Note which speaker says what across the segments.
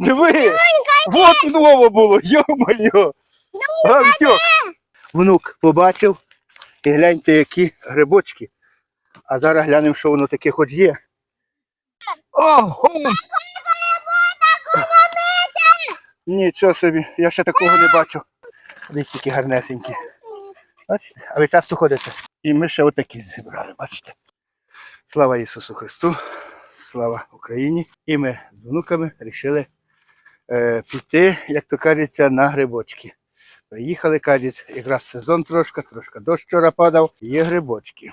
Speaker 1: Диви! Вот ново було, йо-моє! А, Внук побачив і гляньте, які грибочки. А зараз глянемо, що воно таке хоч є. Ого! Нічого собі, я ще такого не бачив. Дивіться, які гарнесенькі. Бачите? А ви часто ходите? І ми ще отакі зібрали, бачите. Слава Ісусу Христу, слава Україні. І ми з внуками вирішили піти, як то кажеться, на грибочки. Приїхали, кажуть, якраз сезон трошки, трошки дощ вчора падав, є грибочки.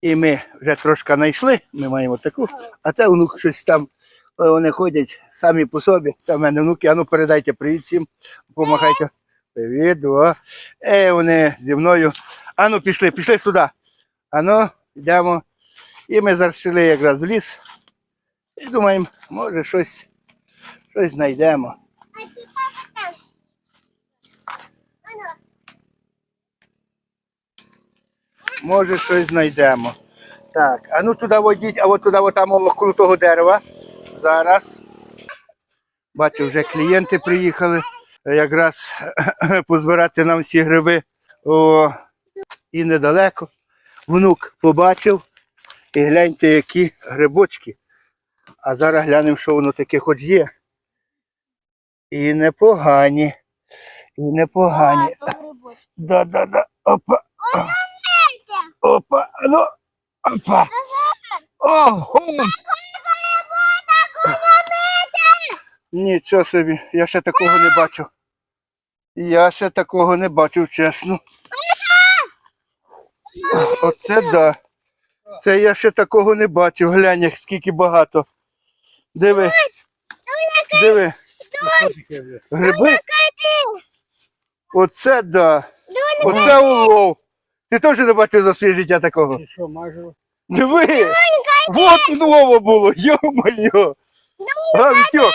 Speaker 1: І ми вже трошки знайшли, ми маємо таку, а це внук щось там, е, вони ходять самі по собі. Це в мене внуки, а ну передайте привіт всім, помахайте. Привіт, о. Е, вони зі мною. Ану, пішли, пішли сюди. Ану, йдемо. І ми зайшли якраз в ліс. І думаємо, може щось, щось знайдемо. Може щось знайдемо. Так, а ну туди водіть, а от туди, от там около дерева. Зараз. Бачу, вже клієнти приїхали. Якраз позбирати нам всі гриби. О, і недалеко. Внук побачив. І гляньте, які грибочки. А зараз глянемо, що воно таке хоч є. І непогані. І непогані. Да-да-да. Опа. Опа. Ну. Опа. Ого. Нічого собі, я ще такого не бачив. Я ще такого не бачив, чесно. Оце да. Це я ще такого не бачив. Глянь, скільки багато. Диви. Диви. Гриби. Оце да. Оце улов. Ти теж не бачив за своє життя такого?
Speaker 2: Ти що, мажу?
Speaker 1: Диви! Вот ново було, йо-моє! А, Вітьок,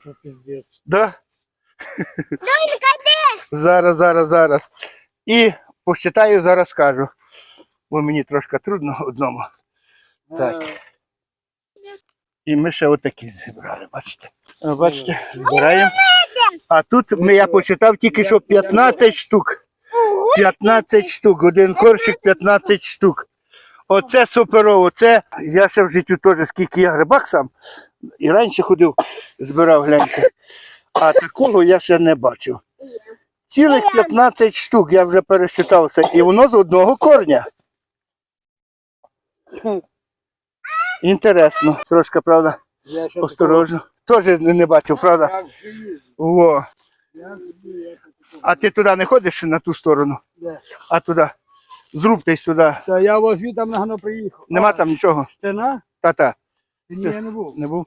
Speaker 2: Що піздець.
Speaker 1: да? Зараз, зараз, зараз. І посчитаю, зараз скажу. Бо мені трошки трудно одному. Так. І ми ще отакі зібрали, бачите. Бачите, збираємо. А тут ми, я почитав тільки що 15 штук. 15 штук, один коршик 15 штук. Оце суперово. Це я ще в житті теж скільки я грибах сам. І раніше ходив, збирав гляньте. А такого я ще не бачив. Цілих 15 штук я вже пересчитався. І воно з одного корня. Інтересно. Трошки, правда, осторожно. Теж не бачив, правда? Во. А ти туди не ходиш на ту сторону, а туди. Зруб ти сюди.
Speaker 2: Та я возьму там нагано приїхав.
Speaker 1: Нема
Speaker 2: А,
Speaker 1: там нічого.
Speaker 2: Стена?
Speaker 1: Та-та.
Speaker 2: Ні, я не був.
Speaker 1: Не був?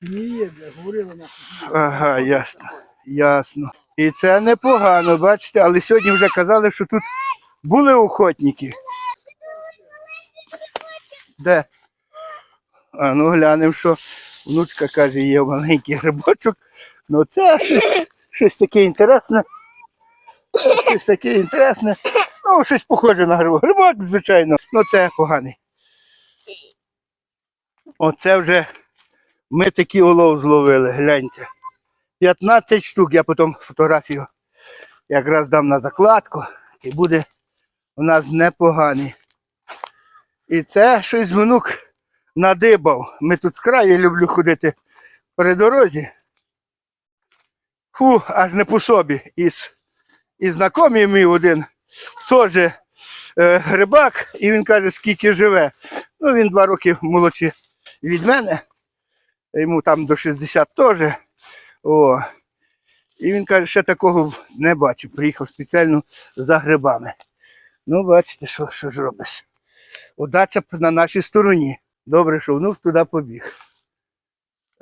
Speaker 2: Ні, є, говорили на
Speaker 1: Ага, ясно. Ясно. І це непогано, бачите, але сьогодні вже казали, що тут були охотники. Де? А ну глянемо, що внучка каже, є маленький грибочок. Ну це щось, щось таке інтересне. Щось таке інтересне. Ну, щось похоже на грибок. Грибок, звичайно, ну це поганий. Оце вже ми такий улов зловили, гляньте. 15 штук, я потім фотографію якраз дам на закладку і буде у нас непоганий. І це щось внук надибав. Ми тут з краю люблю ходити при дорозі. Фу, аж не по собі. І, з- і знайомий мій один теж е, грибак, і він каже, скільки живе. Ну, він два роки молодший від мене. Йому там до 60 теж. О. І він каже, ще такого не бачив. Приїхав спеціально за грибами. Ну, бачите, що, що ж робиш. Удача на нашій стороні. Добре, що внук туди побіг.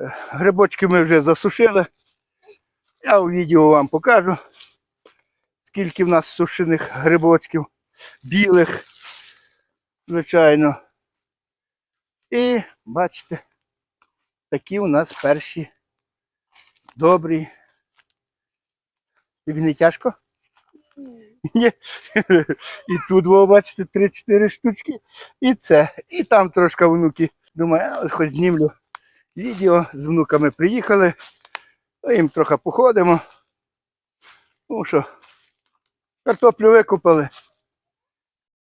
Speaker 1: Е, Грибочки ми вже засушили. Я у відео вам покажу, скільки в нас сушених грибочків, білих, звичайно. І бачите, такі у нас перші добрі. Тобі не тяжко? Ні. І тут, ви бачите, 3-4 штучки. І це. І там трошки внуки Думаю, хоч знімлю відео з внуками приїхали. Ну, їм трохи походимо. Ну що, картоплю викупили.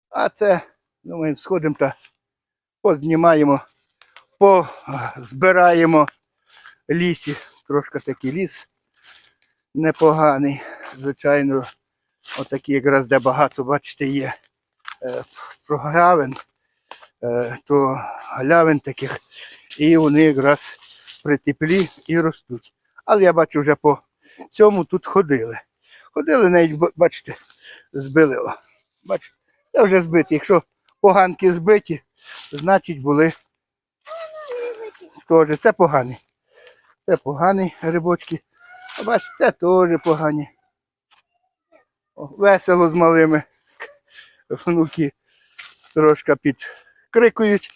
Speaker 1: А це, думаю, сходимо та познімаємо, позбираємо лісі. Трошки такий ліс непоганий. Звичайно, отакий якраз де багато, бачите, є е, програвин, е, то галявин таких, і вони якраз при теплі і ростуть. Але я бачу, вже по цьому тут ходили. Ходили навіть, бачите, збили. Бачите, це вже збиті. Якщо поганки збиті, значить були теж. Це погані. Це погані грибочки. А бачите, це теж погані. Весело з малими. Внуки трошки підкрикують.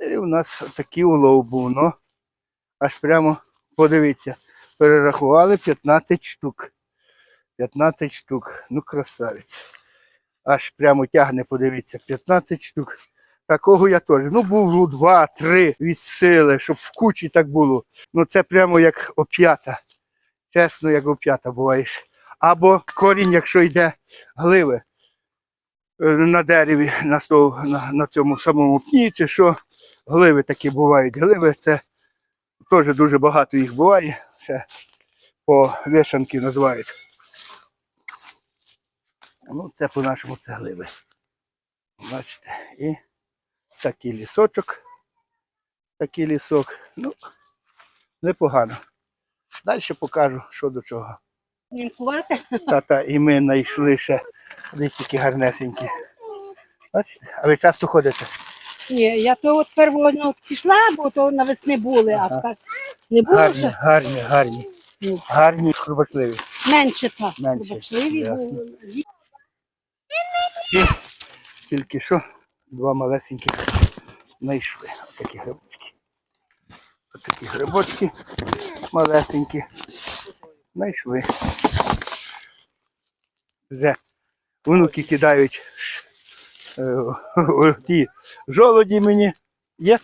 Speaker 1: І у нас такий улов був. Ну, аж прямо подивіться. Перерахували 15 штук. 15 штук. Ну, красавець. Аж прямо тягне, подивіться, 15 штук. Такого я теж. Ну, було два-три від сили, щоб в кучі так було. Ну, це прямо як оп'ята. Чесно, як оп'ята буваєш. Або корінь, якщо йде гливи е, на дереві, на, стов, на, на цьому самому пні, чи що. Гливи такі бувають. Гливи це теж дуже багато їх буває. Ще по вишанки називають. Ну, це по-нашому це гливи. Бачите, і такий лісочок. Такий лісок. Ну, непогано. Далі покажу, що до чого.
Speaker 3: Нінкувати?
Speaker 1: Тата і ми знайшли ще які гарнесенькі. Бачите? А ви часто ходите?
Speaker 3: Ні, я то от первотно пішла, бо то навесни були,
Speaker 1: Ага.
Speaker 3: а так не було
Speaker 1: Гарні,
Speaker 3: ще.
Speaker 1: гарні, гарні.
Speaker 3: Ну.
Speaker 1: Гарні, хрубачливі.
Speaker 3: Менше так.
Speaker 1: Менше,
Speaker 3: Побачливі
Speaker 1: ясно.
Speaker 3: були.
Speaker 1: І тільки що два малесенькі знайшли. Отакі грибочки. Отакі грибочки малесенькі. Знайшли. Вже внуки кидають е, ті жолоді мені. Є?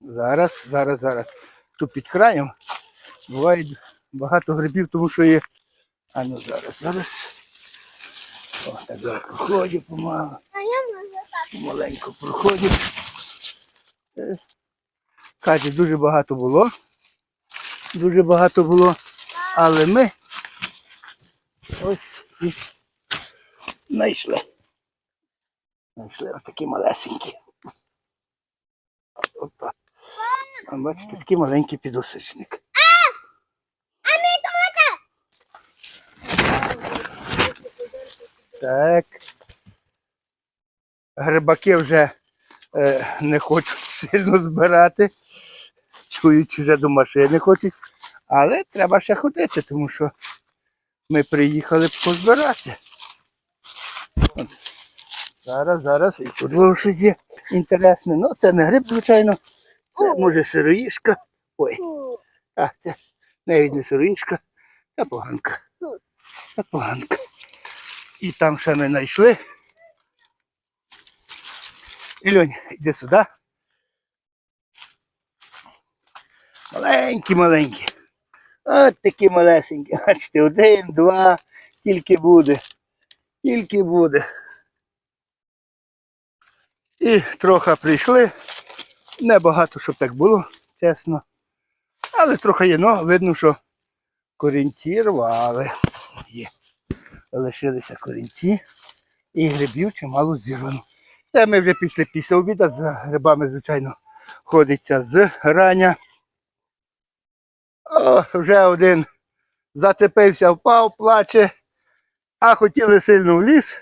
Speaker 1: Зараз, зараз, зараз. Тут під краєм буває багато грибів, тому що є. А ну зараз, зараз. О, так зараз проходять помалу. Маленько проходять. Е, Каже, дуже багато було. Дуже багато було. Але ми ось і знайшли. Знайшли отакі малесенькі. Опа. А бачите, такий маленький підосичник. Так. Грибаки вже е, не хочуть сильно збирати. Чують, вже до машини хочуть. Але треба ще ходити, тому що ми приїхали позбирати. От. Зараз, зараз. І тут щось є інтересне. Ну, це не гриб, звичайно. Це може сироїшка. Ой. А, це навіть не сироїшка, це поганка. Це поганка. І там ще ми знайшли. Ільонь, йди сюди. Маленькі, маленькі. От такі малесенькі. Бачите, один, два, тільки буде. Тільки буде. І трохи прийшли. Небагато, щоб так було, чесно. Але трохи є, ну, видно, що корінці рвали. Є лишилися корінці і грибів чимало зірвано. Це ми вже пішли після обіду, з грибами, звичайно, ходиться з рання. О, вже один зацепився, впав, плаче, а хотіли сильно в ліс.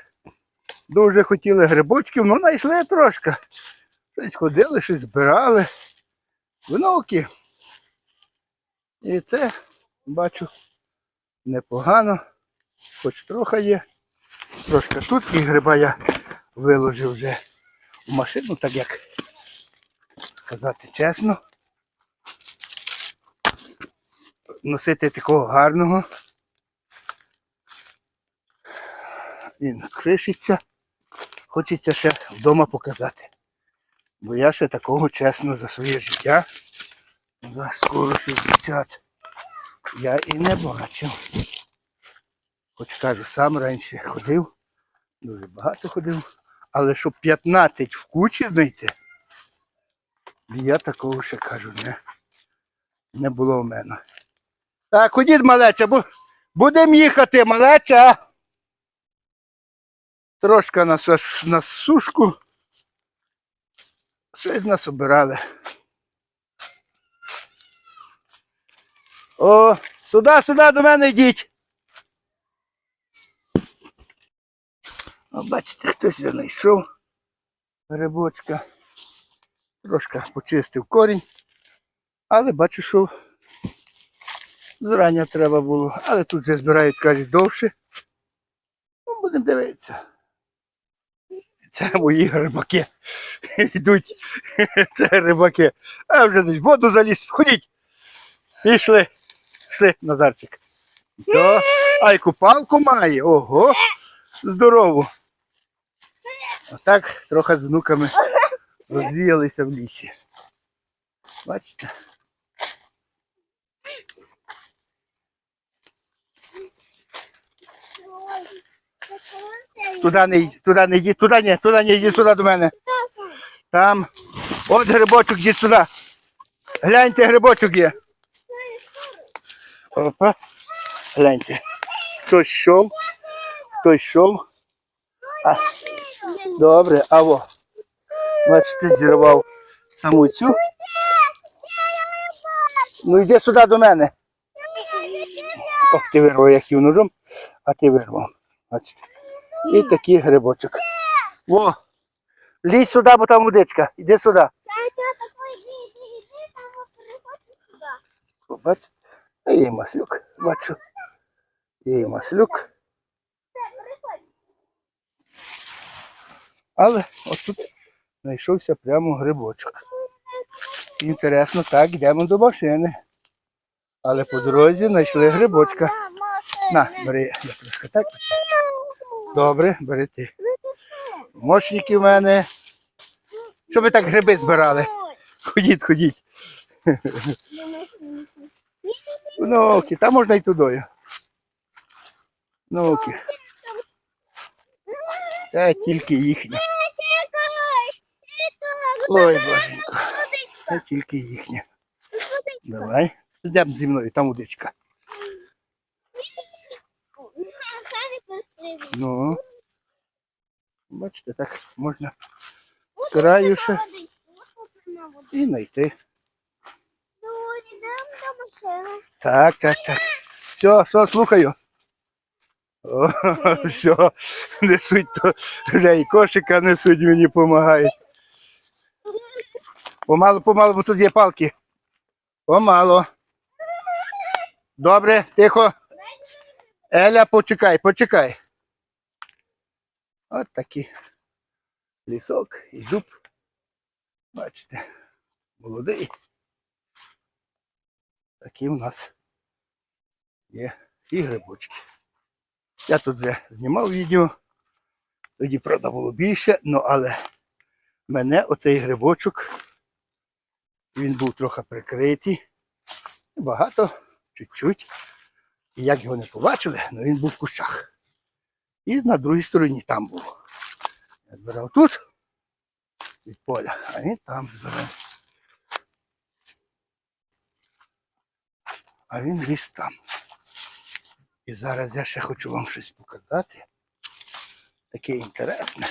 Speaker 1: Дуже хотіли грибочків, ну знайшли трошки. Щось ходили, щось збирали. Внуки. І це, бачу, непогано хоч трохи є. Трошки тут і гриба я виложив вже в машину, так як сказати чесно. Носити такого гарного. Він кришиться. Хочеться ще вдома показати. Бо я ще такого чесно за своє життя, за скоро 60, я і не бачив. Хоч кажу, сам раніше ходив, дуже багато ходив, але щоб 15 в кучі знайти, я такого ще кажу, не, не було в мене. Так, ходіть, малеча, бу, будемо їхати, малеча. Трошки на, на сушку. Щось нас обирали. О, сюди, сюди до мене йдіть. О, бачите, хтось вже знайшов грибочка. Трошки почистив корінь, але бачу, що зрання треба було. Але тут вже збирають, кажуть, довше. Ну, будемо дивитися. Це мої грибаки. Йдуть. Це грибаки. А вже десь в воду заліз. Ходіть. Пішли. Пішли, Назарчик. То, й купалку має. Ого. Здорово. Отак трохи з внуками розвіялися в лісі. Бачите? Туди не йди, туди не йди, туди не, туди не йди, сюди до мене. Там. От грибочок, йди сюди. Гляньте, грибочок є. Опа. Гляньте. Хтось йшов, хтось йшов. А, добре, а во. Бачите, зірвав саму цю. Ну йди сюди до мене. О, ти вирвав як їв ножом, а ти вирвав. Бачите. І такий грибочок. Во. Лізь сюди, бо там водичка. Іди сюди. Бачите? Є маслюк. Бачу. І маслюк. Але отут знайшовся прямо грибочок. Інтересно, так, йдемо до машини. Але по дорозі знайшли грибочка. На, бери, я трошки так. Добре, бери ти. Мощники в мене. Що ви так гриби збирали? Ходіть, ходіть. Ну-ки, там можна й тудою. Ну-ки. Це тільки їхня. Ой, боженько. Це тільки їхня. Давай. Йдемо зі мною, там удичка. Ну. Бачите, так можна з краю ще і знайти. Так, так, так. Все, все, слухаю. О, все, несуть то вже і кошика несуть, мені допомагають. Помалу, помалу, бо тут є палки. Помалу. Добре, тихо. Еля, почекай, почекай. От такий лісок і дуб. Бачите, молодий. Такі у нас є і грибочки. Я тут вже знімав відео, тоді, правда, було більше, ну але мене оцей грибочок, він був трохи прикритий. Багато, чуть-чуть. І як його не побачили, ну він був в кущах. І на другій стороні там був. Я збирав тут від поля, а він там збирав. А він ріс там. І зараз я ще хочу вам щось показати. Таке інтересне.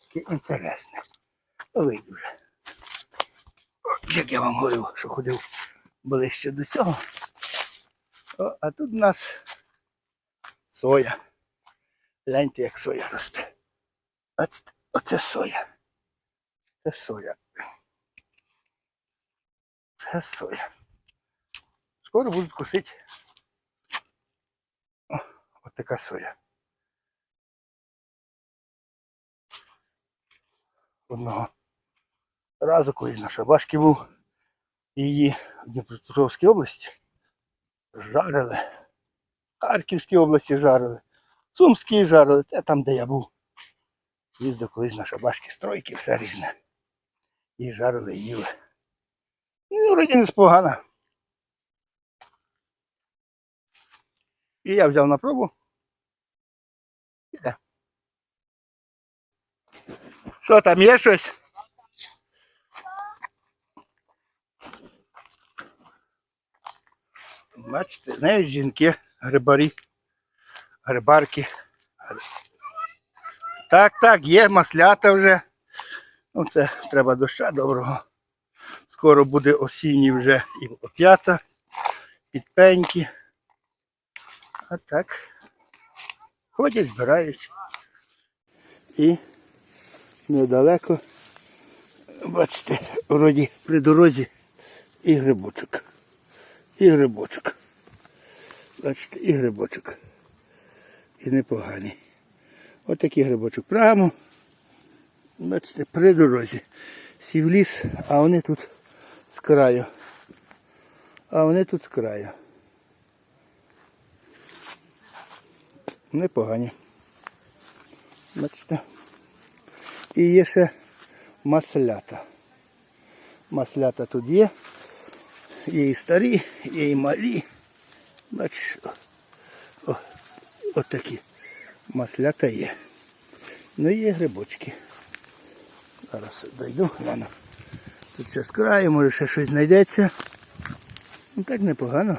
Speaker 1: Таке інтересне. Вийду вже. Як я вам говорив, що ходив ближче до цього. О, а тут у нас соя. Гляньте, як соя росте. Бачите, оце соя. Це соя. Це соя. Скоро будуть косити. О, така соя. Одного разу, коли на Шабашки був, її в Дніпропетровській області жарили. Харківській області жарили. Сумській жарили, те там, де я був. Їздив колись на шабашки стройки, все різне. І жарили, і їли. Ну, вроді не спогано. І я взяв на пробу. Іде. Що там є щось? Бачите, знають жінки, грибарі, грибарки. Так, так, є маслята вже. Ну, це треба доща доброго. Скоро буде осінній вже і оп'ята, підпеньки. А так. Ходять, збирають. І недалеко, бачите, вроді при дорозі і грибочок. І грибочок. Бачите, і грибочок. І непоганий. Отакий грибочок. Прямо. Бачите, при дорозі. Сів ліс, а вони тут з краю. А вони тут з краю. Непогані. Бачите. І є ще маслята. Маслята тут є. Є і старі, є і малі. Бачиш, о, о, отакі маслята є. Ну і є грибочки. Зараз дойду, гляну. Тут ще з краю, може ще щось знайдеться. Ну так непогано.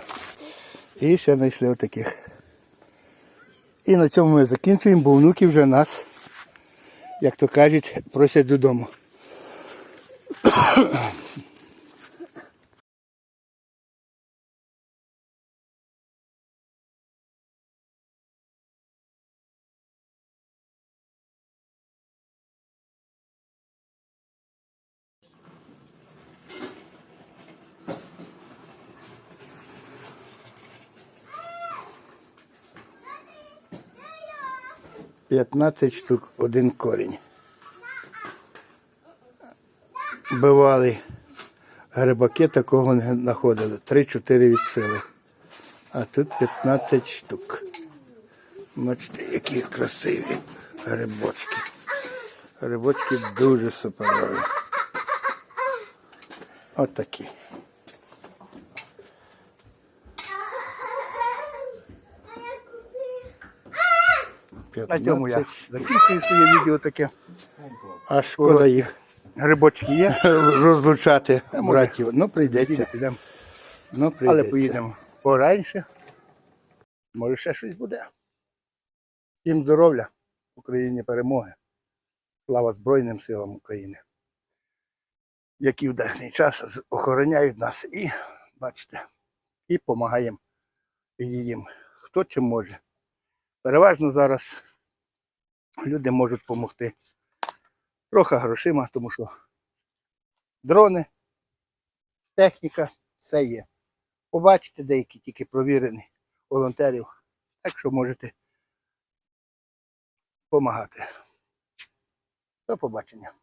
Speaker 1: І ще знайшли отаких. І на цьому ми закінчуємо, бо внуки вже нас, як то кажуть, просять додому. П'ятнадцять штук один корінь. Бивали грибаки, такого не знаходили. 3-4 від сили. А тут 15 штук. Бачите, які красиві грибочки. Грибочки дуже суперові. Отакі. На цьому я закінчую своє відео таке. А шкода їх грибочки є. Розлучати братів. Ну, прийдеться. Підемо. Ну, прийдеться. Але поїдемо пораніше. Може ще щось буде. Всім здоров'я, Україні перемоги. Слава Збройним силам України. Які в даний час охороняють нас і, бачите, і допомагаємо їм. Хто чим може. Переважно зараз люди можуть допомогти. Трохи грошима, тому що дрони, техніка, все є. Побачите деякі тільки провірені волонтерів. Так що можете допомагати. До побачення.